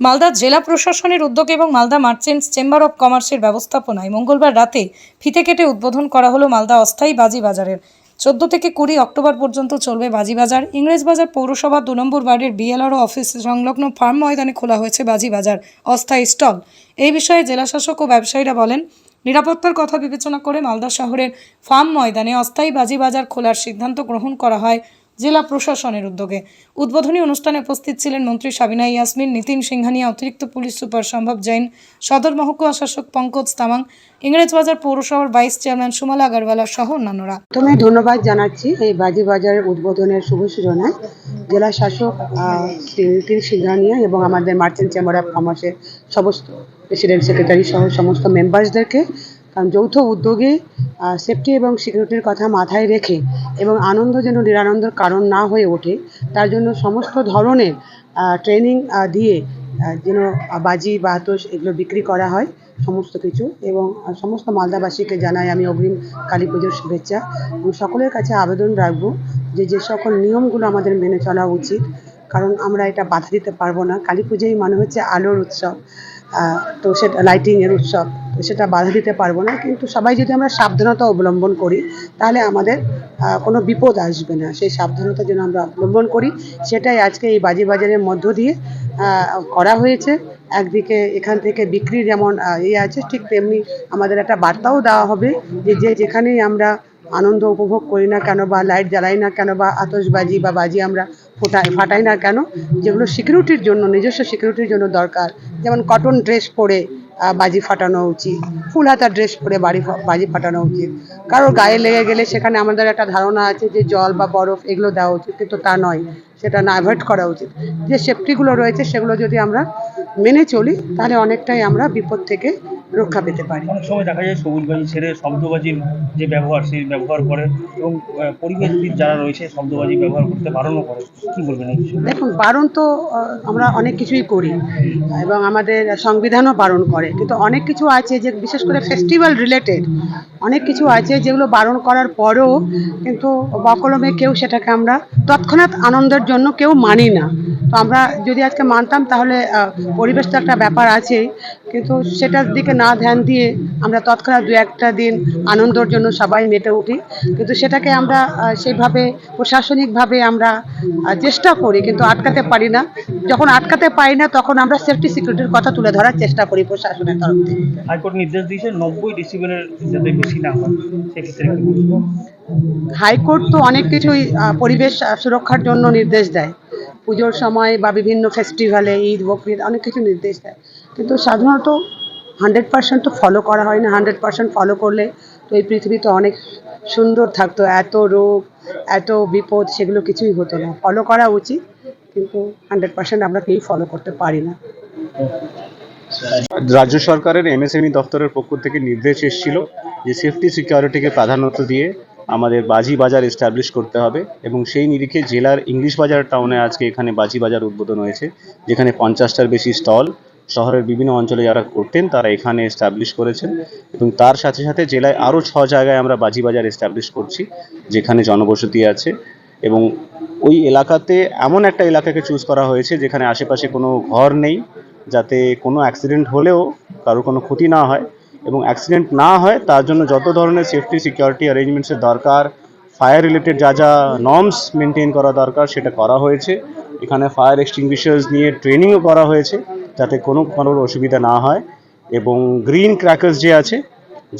মালদা জেলা প্রশাসনের উদ্যোগ এবং মালদা মার্চেন্টস চেম্বার অব কমার্সের ব্যবস্থাপনায় মঙ্গলবার রাতে ফিতে কেটে উদ্বোধন করা হলো মালদা অস্থায়ী বাজি বাজারের। চোদ্দ থেকে কুড়ি অক্টোবর পর্যন্ত চলবে বাজি বাজার। ইংরেজবাজার পৌরসভা দু নম্বর ওয়ার্ডের বিএলআরও অফিস সংলগ্ন ফার্ম ময়দানে খোলা হয়েছে বাজি বাজার অস্থায়ী স্টল। এই বিষয়ে জেলাশাসক ও ব্যবসায়ীরা বলেন, নিরাপত্তার কথা বিবেচনা করে মালদা শহরের ফার্ম ময়দানে অস্থায়ী বাজি বাজার খোলার সিদ্ধান্ত গ্রহণ করা হয় জেলা প্রশাসনের উদ্যোগে। উদ্বোধনী অনুষ্ঠানে উপস্থিত ছিলেন মন্ত্রী সাবিনা ইয়াসমিন, নীতিন সিংহানিয়া, অতিরিক্ত পুলিশ সুপার সম্ভব জৈন, সদর মহকুমা শাসক পঙ্কজ তামাং, ইংরেজবাজার পৌরসভার ভাইস চেয়ারম্যান সুমালা আগরওয়ালা সহ অন্যান্যরা। প্রথমে ধন্যবাদ জানাচ্ছি এই বাজি বাজারের উদ্বোধনের শুভ সূচনায় জেলা শাসক শ্রী নীতিন সিংহানিয়া এবং আমাদের মার্চেন্ট চেম্বার অফ কমার্সের সমস্ত প্রেসিডেন্ট সেক্রেটারি সহ সমস্ত মেম্বার্সদেরকে কারণ যৌথ উদ্যোগে সেফটি এবং সিকিউরিটির কথা মাথায় রেখে এবং আনন্দ যেন নিরানন্দের কারণ না হয়ে ওঠে, তার জন্য সমস্ত ধরনের ট্রেনিং দিয়ে যেন বাজি বাতস এগুলো বিক্রি করা হয়, সমস্ত কিছু। এবং সমস্ত মালদাবাসীকে জানাই আমি অগ্রিম কালী পুজোর শুভেচ্ছা। এবং সকলের কাছে আবেদন রাখব যে যে সকল নিয়মগুলো আমাদের মেনে চলা উচিত, কারণ আমরা এটা বাধা দিতে পারব না। কালী পুজোই মানে হচ্ছে আলোর উৎসব তো সেটা লাইটিংয়ের উৎসব। সেটা বাধা দিতে পারব না। কিন্তু সবাই যদি আমরা সাবধানতা অবলম্বন করি, তাহলে আমাদের কোনো বিপদ আসবে না। সেই সাবধানতা যেন আমরা অবলম্বন করি, সেটাই আজকে এই বাজি বাজারের মধ্য দিয়ে করা হয়েছে। একদিকে এখান থেকে বিক্রি যেমন ইয়ে আছে, ঠিক তেমনি আমাদের একটা বার্তাও দেওয়া হবে যে যে যেখানেই আমরা আনন্দ উপভোগ করি না কেন বা লাইট জ্বালাই না কেন বা আতশবাজি বা বাজি আমরা ফোটাই ফাটাই না কেন? যেগুলো সিকিউরিটির জন্য, নিজস্ব সিকিউরিটির জন্য দরকার। যেমন কটন ড্রেস পরে বাজি ফাটানো উচিত। ফুল হাতা ড্রেস পরে বাড়ি বাজি ফাটানো উচিত। কারোর গায়ে লেগে গেলে সেখানে আমাদের একটা ধারণা আছে যে জল বা বরফ এগুলো দেওয়া উচিত, কিন্তু তা নয়। সেটা না অ্যাভয়েড করা উচিত। যে সেফটিগুলো রয়েছে সেগুলো যদি আমরা মেনে চলি, তাহলে অনেকটাই আমরা বিপদ থেকে রক্ষা পেতে পারি। অনেক সময় দেখা যায় সবুজ বাজি ছেড়ে শব্দবাজির যে ব্যবহার সেই ব্যবহার করে এবং পরিবেশবিদ যারা রয়েছে শব্দবাজি ব্যবহার করতে বারণও করে। কি বলবেন দেখুন বারণ তো আমরা অনেক কিছুই করি এবং আমাদের সংবিধানও বারণ করে। কিন্তু অনেক কিছু আছে যে বিশেষ করে ফেস্টিভ্যাল রিলেটেড অনেক কিছু আছে যেগুলো বারণ করার পরেও কিন্তু বকলমে কেউ সেটাকে আমরা তৎক্ষণাৎ আনন্দের জন্য কেউ মানি না। তো আমরা যদি আজকে মানতাম তাহলে পরিবেশ তো একটা ব্যাপার আছে কিন্তু সেটার দিকে না ধ্যান দিয়ে আমরা তৎক্ষণাৎ দু একটা দিন আনন্দর জন্য সবাই মেতে উঠি। কিন্তু সেটাকে আমরা সেইভাবে প্রশাসনিকভাবে আমরা চেষ্টা করি কিন্তু আটকাতে পারি না। যখন আটকাতে পারি না তখন আমরা সেফটি সিকিউরিটির কথা তুলে ধরার চেষ্টা করি প্রশাসনের তরফ থেকে। হাইকোর্ট নির্দেশ দিয়েছে নব্বই ডিসিবেলের যাতে বেশি না হয় সেক্ষেত্রে হাইকোর্ট তো অনেক কিছুই পরিবেশ সুরক্ষার জন্য নির্দেশ দেয়। পুজোর সময় বা বিভিন্ন ফেস্টিভ্যালে ঈদ বকরিদ অনেক কিছু নির্দেশ দেয়। কিন্তু সাধারণত হান্ড্রেড পার্সেন্ট তো ফলো করা হয় না, হান্ড্রেড পার্সেন্ট ফলো করলে তো এই পৃথিবীতে অনেক সুন্দর থাকতো, এত রোগ, এত বিপদ, সেগুলো কিছুই হতো না। ফলো করা উচিত, কিন্তু হান্ড্রেড পার্সেন্ট আমরা কেউ ফলো করতে পারি না। রাজ্য সরকারের এমএসএমই দপ্তরের পক্ষ থেকে নির্দেশ এসেছিল যে সেফটি সিকিউরিটিকে প্রাধান্যতা দিয়ে আমাদের বাজি বাজার এস্টাবলিশ করতে হবে এবং সেই নিরিখে জেলার ইংলিশ বাজার টাউনে আজকে এখানে বাজি বাজার উদ্বোধন হয়েছে, যেখানে পঞ্চাশটার বেশি স্টল শহরের বিভিন্ন অঞ্চলে যারা করতেন তারা এখানে এস্টাবলিশ করেছেন এবং তার সাথে সাথে জেলায় আরও ছ জায়গায় আমরা বাজি বাজার এস্টাবলিশ করছি, যেখানে জনবসতি আছে এবং ওই এলাকাতে এমন একটা এলাকাকে চুজ করা হয়েছে যেখানে আশেপাশে কোনো ঘর নেই, যাতে কোনো অ্যাক্সিডেন্ট হলেও কারোর কোনো ক্ষতি না হয় এবং অ্যাক্সিডেন্ট না হয় তার জন্য যত ধরনের সেফটি সিকিউরিটি অ্যারেঞ্জমেন্টসের দরকার ফায়ার রিলেটেড যা যা নর্মস মেনটেন করা দরকার সেটা করা হয়েছে। এখানে ফায়ার এক্সটিংগুইশার্স নিয়ে ট্রেনিংও করা হয়েছে। যাতে কোনো কারোর অসুবিধা না হয় এবং গ্রিন ক্র্যাকার্স যে আছে,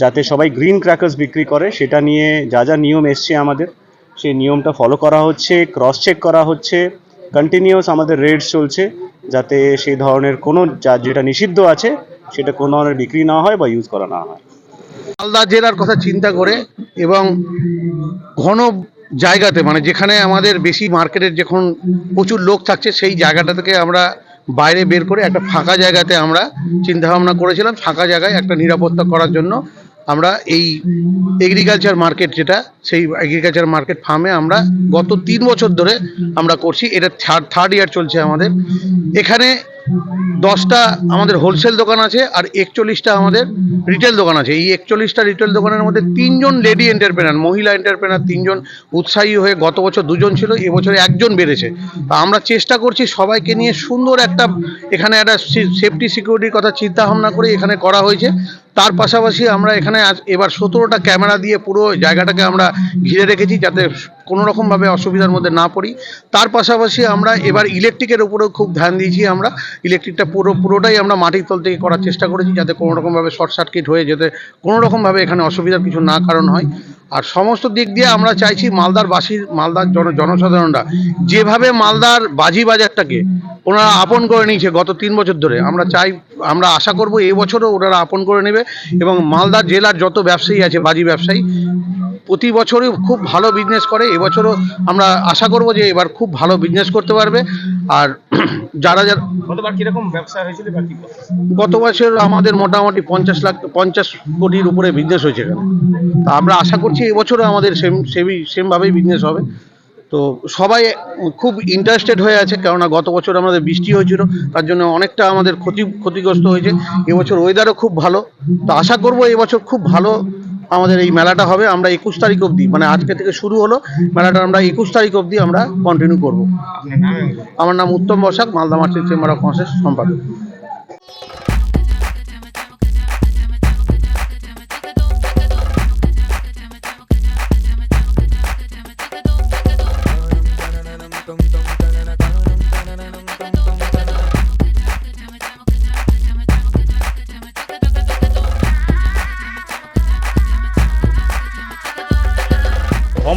যাতে সবাই গ্রিন ক্র্যাকার্স বিক্রি করে, সেটা নিয়ে যা যা নিয়ম এসছে আমাদের, সেই নিয়মটা ফলো করা হচ্ছে ক্রস চেক করা হচ্ছে কন্টিনিউয়াস আমাদের রেডস চলছে, যাতে সেই ধরনের কোনো যা যেটা নিষিদ্ধ আছে, সেটা কোনো ধরনের বিক্রি না হয় বা ইউজ করা না হয়। মালদা জেলার কথা চিন্তা করে এবং ঘন জায়গাতে মানে যেখানে আমাদের বেশি মার্কেটের যখন প্রচুর লোক থাকছে, সেই জায়গাটা থেকে আমরা বাইরে বের করে একটা ফাঁকা জায়গাতে আমরা চিন্তাভাবনা করেছিলাম, ফাঁকা জায়গায় একটা নিরাপত্তা করার জন্য আমরা এই এগ্রিকালচার মার্কেট যেটা, সেই এগ্রিকালচার মার্কেট ফার্মে আমরা গত তিন বছর ধরে আমরা করছি। এটা থার্ড থার্ড ইয়ার চলছে আমাদের। এখানে দশটা আমাদের হোলসেল দোকান আছে আর একচল্লিশটা আমাদের রিটেল দোকান আছে। এই একচল্লিশটা রিটেল দোকানের মধ্যে তিনজন লেডি এন্টারপ্রেনার মহিলা এন্টারপ্রেনার তিনজন উৎসাহী হয়ে গত বছর দুজন ছিল এবছরে একজন বেড়েছে। আমরা চেষ্টা করছি সবাইকে নিয়ে সুন্দর একটা এখানে একটা সেফটি সিকিউরিটির কথা চিন্তা ভাবনা করে এখানে করা হয়েছে। তার পাশাপাশি আমরা এখানে আজ এবার সতেরোটা ক্যামেরা দিয়ে পুরো জায়গাটাকে আমরা ঘিরে রেখেছি যাতে কোনো রকমভাবে অসুবিধার মধ্যে না পড়ি। তার পাশাপাশি আমরা এবার ইলেকট্রিকের উপরেও খুব ধ্যান দিয়েছি আমরা। ইলেকট্রিকটা পুরো, পুরোটাই আমরা মাটির তল থেকে করার চেষ্টা করেছি যাতে কোনো রকমভাবে শর্ট সার্কিট হয়ে যেতে কোনো রকমভাবে এখানে অসুবিধার কিছু না কারণ হয়। আর সমস্ত দিক দিয়ে আমরা চাইছি মালদার বাসীর, মালদার জন, জনসাধারণরা যেভাবে মালদার বাজি বাজারটাকে ওনারা আপন করে নিয়েছে গত তিন বছর ধরে, আমরা চাই, আমরা আশা করব এই বছরও ওনারা আপন করে নেবে এবং মালদা জেলার যত ব্যবসায়ী আছে, বাজি ব্যবসায়ী, প্রতি বছরই খুব ভালো বিজনেস করে, এবছরও আমরা আশা করব যে এবার খুব ভালো বিজনেস করতে পারবে। আর যারা যারা গতবার কীরকম ব্যবসা হয়েছিল গত বছর আমাদের মোটামুটি পঞ্চাশ লাখ পঞ্চাশ কোটির উপরে বিজনেস হয়েছে এখানে। তা আমরা আশা করছি এবছরও আমাদের সেম সেমই সেমভাবেই বিজনেস হবে। তো সবাই খুব ইন্টারেস্টেড হয়ে আছে কেননা গত বছর আমাদের বৃষ্টি হয়েছিল তার জন্য অনেকটা আমাদের ক্ষতি ক্ষতিগ্রস্ত হয়েছে। এবছর ওয়েদারও খুব ভালো। তো আশা করব এবছর খুব ভালো আমাদের এই মেলাটা হবে, আমরা একুশ তারিখ অবধি মানে আজকে থেকে শুরু হলো, মেলাটা আমরা একুশ তারিখ অবধি আমরা কন্টিনিউ করব। আমার নাম Uttam Basak, Malda merchant chamber of কমার্সের সম্পাদক।